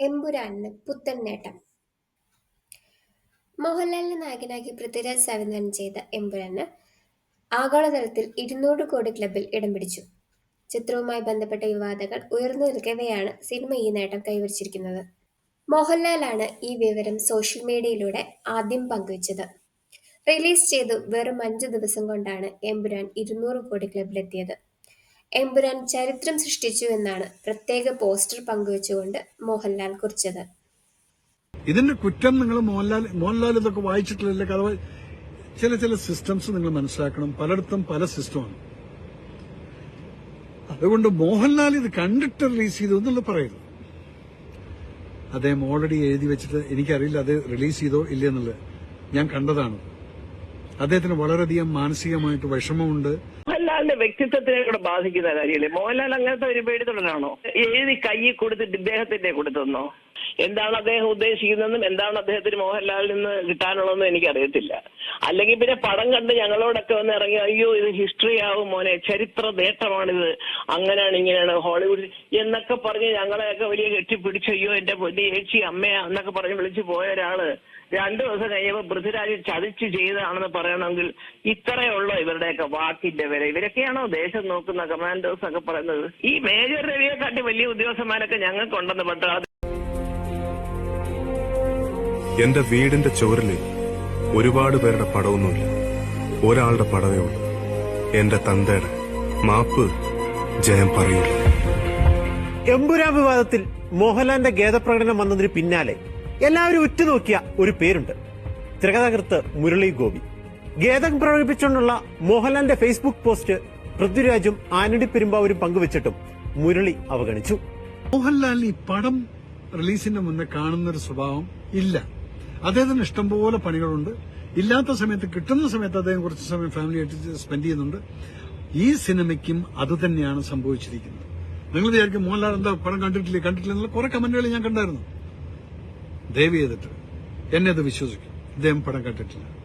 എമ്പുരാനിന് പുത്തൻ നേട്ടം. മോഹൻലാലിനെ നായകനാക്കി പൃഥ്വിരാജ് സംവിധാനം ചെയ്ത എമ്പുരാന് ആഗോളതലത്തിൽ ഇരുന്നൂറ് കോടി ക്ലബിൽ ഇടം പിടിച്ചു. ചിത്രവുമായി ബന്ധപ്പെട്ട വിവാദങ്ങൾ ഉയർന്നു നിൽക്കവെയാണ് സിനിമ ഈ നേട്ടം കൈവരിച്ചിരിക്കുന്നത്. മോഹൻലാലാണ് ഈ വിവരം സോഷ്യൽ മീഡിയയിലൂടെ ആദ്യം പങ്കുവച്ചത്. റിലീസ് ചെയ്തു വെറും അഞ്ച് ദിവസം കൊണ്ടാണ് എമ്പുരാൻ ഇരുന്നൂറ് കോടി ക്ലബിലെത്തിയത്. എമ്പുരാൻ ചരിത്രം സൃഷ്ടിച്ചു എന്നാണ് പ്രത്യേക പോസ്റ്റർ പങ്കുവച്ചുകൊണ്ട് മോഹൻലാൽ കുറിച്ചത്. ഇതിന്റെ കുറ്റം നിങ്ങൾ മോഹൻലാൽ മോഹൻലാൽ ഇതൊക്കെ വായിച്ചിട്ടില്ല കഥ ചില ചില സിസ്റ്റംസ് നിങ്ങൾ മനസ്സിലാക്കണം. പലയിടത്തും പല സിസ്റ്റമാണ് അതുകൊണ്ട് മോഹൻലാൽ ഇത് കണ്ടിട്ട് റിലീസ് ചെയ്തു എന്നുള്ളത് പറയരുത് അദ്ദേഹം ഓൾറെഡി എഴുതി വെച്ചിട്ട് എനിക്കറിയില്ല അത് റിലീസ് ചെയ്തോ ഇല്ലെന്നുള്ളത് ഞാൻ കണ്ടതാണ്. അദ്ദേഹത്തിന് വളരെയധികം മാനസികമായിട്ട് വിഷമമുണ്ട്. മോഹൻലാലിന്റെ വ്യക്തിത്വത്തിനെ കൂടെ ബാധിക്കുന്ന കാര്യമല്ലേ? മോഹൻലാൽ അങ്ങനത്തെ ഒരു പേടിതൊടനാണോ എഴുതി കൈ കൊടുത്തിട്ട് ഇദ്ദേഹത്തിന്റെ കൊടുത്തെന്നോ? എന്താണ് അദ്ദേഹം ഉദ്ദേശിക്കുന്നതെന്നും എന്താണ് അദ്ദേഹത്തിന് മോഹൻലാലിൽ നിന്ന് കിട്ടാനുള്ളതെന്നും എനിക്കറിയത്തില്ല. അല്ലെങ്കിൽ പിന്നെ പടം കണ്ട് ഞങ്ങളോടൊക്കെ വന്ന് ഇറങ്ങി അയ്യോ ഇത് ഹിസ്റ്ററി ആവും മോനെ ചരിത്ര നേട്ടമാണിത്. അങ്ങനെയാണ് ഇങ്ങനെയാണ് ഹോളിവുഡ് എന്നൊക്കെ പറഞ്ഞ് ഞങ്ങളെയൊക്കെ വലിയ കെട്ടിപ്പിടിച്ച് അയ്യോ എന്റെ പൊന്നി ഏച്ചി അമ്മയാ എന്നൊക്കെ പറഞ്ഞ് വിളിച്ചു പോയ ഒരാൾ രണ്ടു ദിവസം കഴിയുമ്പോൾ പൃഥ്വിരാജ് ചതിച്ച് ചെയ്തതാണെന്ന് പറയണമെങ്കിൽ ഇത്രയുള്ള ഇവരുടെയൊക്കെ വാക്കിന്റെ വില. ഇവരൊക്കെയാണോ ദേശം നോക്കുന്ന കമാൻഡോസ് ഒക്കെ പറയുന്നത്? ഈ മേജർ രവിയെ കാട്ടി വലിയ ഉദ്യോഗസ്ഥന്മാരൊക്കെ ഞങ്ങൾക്കുണ്ടെന്ന് പറഞ്ഞു എന്റെ വീടിന്റെ ചുവരിൽ ഒരുപാട് പേരുടെ പടമൊന്നുമില്ല. ഒരാളുടെ പടവേ ഉള്ളൂ. എന്റെ തന്തയുടെ മാപ്പ് ജയം പറയൂല. എമ്പുരാ വിവാദത്തിൽ മോഹൻലാലിന്റെ ഗേദപ്രകടനം വന്നതിന് പിന്നാലെ എല്ലാവരും ഉറ്റുനോക്കിയ ഒരു പേരുണ്ട്. തിരകഥാകൃത്ത് മുരളി ഗോപി. ഗേദം പ്രകടിപ്പിച്ചുകൊണ്ടുള്ള മോഹൻലാലിന്റെ ഫേസ്ബുക്ക് പോസ്റ്റ് പൃഥ്വിരാജും ആനടി പെരുമ്പാവൂരും പങ്കുവച്ചിട്ടും മുരളി അവഗണിച്ചു. മോഹൻലാലിന് ഈ പടം റിലീസിന്റെ മുന്നേ കാണുന്ന ഒരു സ്വഭാവം ഇല്ല. അദ്ദേഹത്തിന് ഇഷ്ടംപോലെ പണികളുണ്ട്. ഇല്ലാത്ത സമയത്ത് കിട്ടുന്ന സമയത്ത് അദ്ദേഹം കുറച്ച് സമയം ഫാമിലിയായിട്ട് സ്പെൻഡ് ചെയ്യുന്നുണ്ട്. ഈ സിനിമയ്ക്കും അതുതന്നെയാണ് സംഭവിച്ചിരിക്കുന്നത്. നിങ്ങൾ വിചാരിക്കും മോഹൻലാൽ എന്താ പടം കണ്ടിട്ടില്ലേ കണ്ടിട്ടില്ല കുറെ കമന്റുകൾ ഞാൻ കണ്ടായിരുന്നു. ദയവ് ചെയ്തിട്ട് എന്നെ അത് വിശ്വസിക്കും. ഇദ്ദേഹം പടം കണ്ടിട്ടില്ല.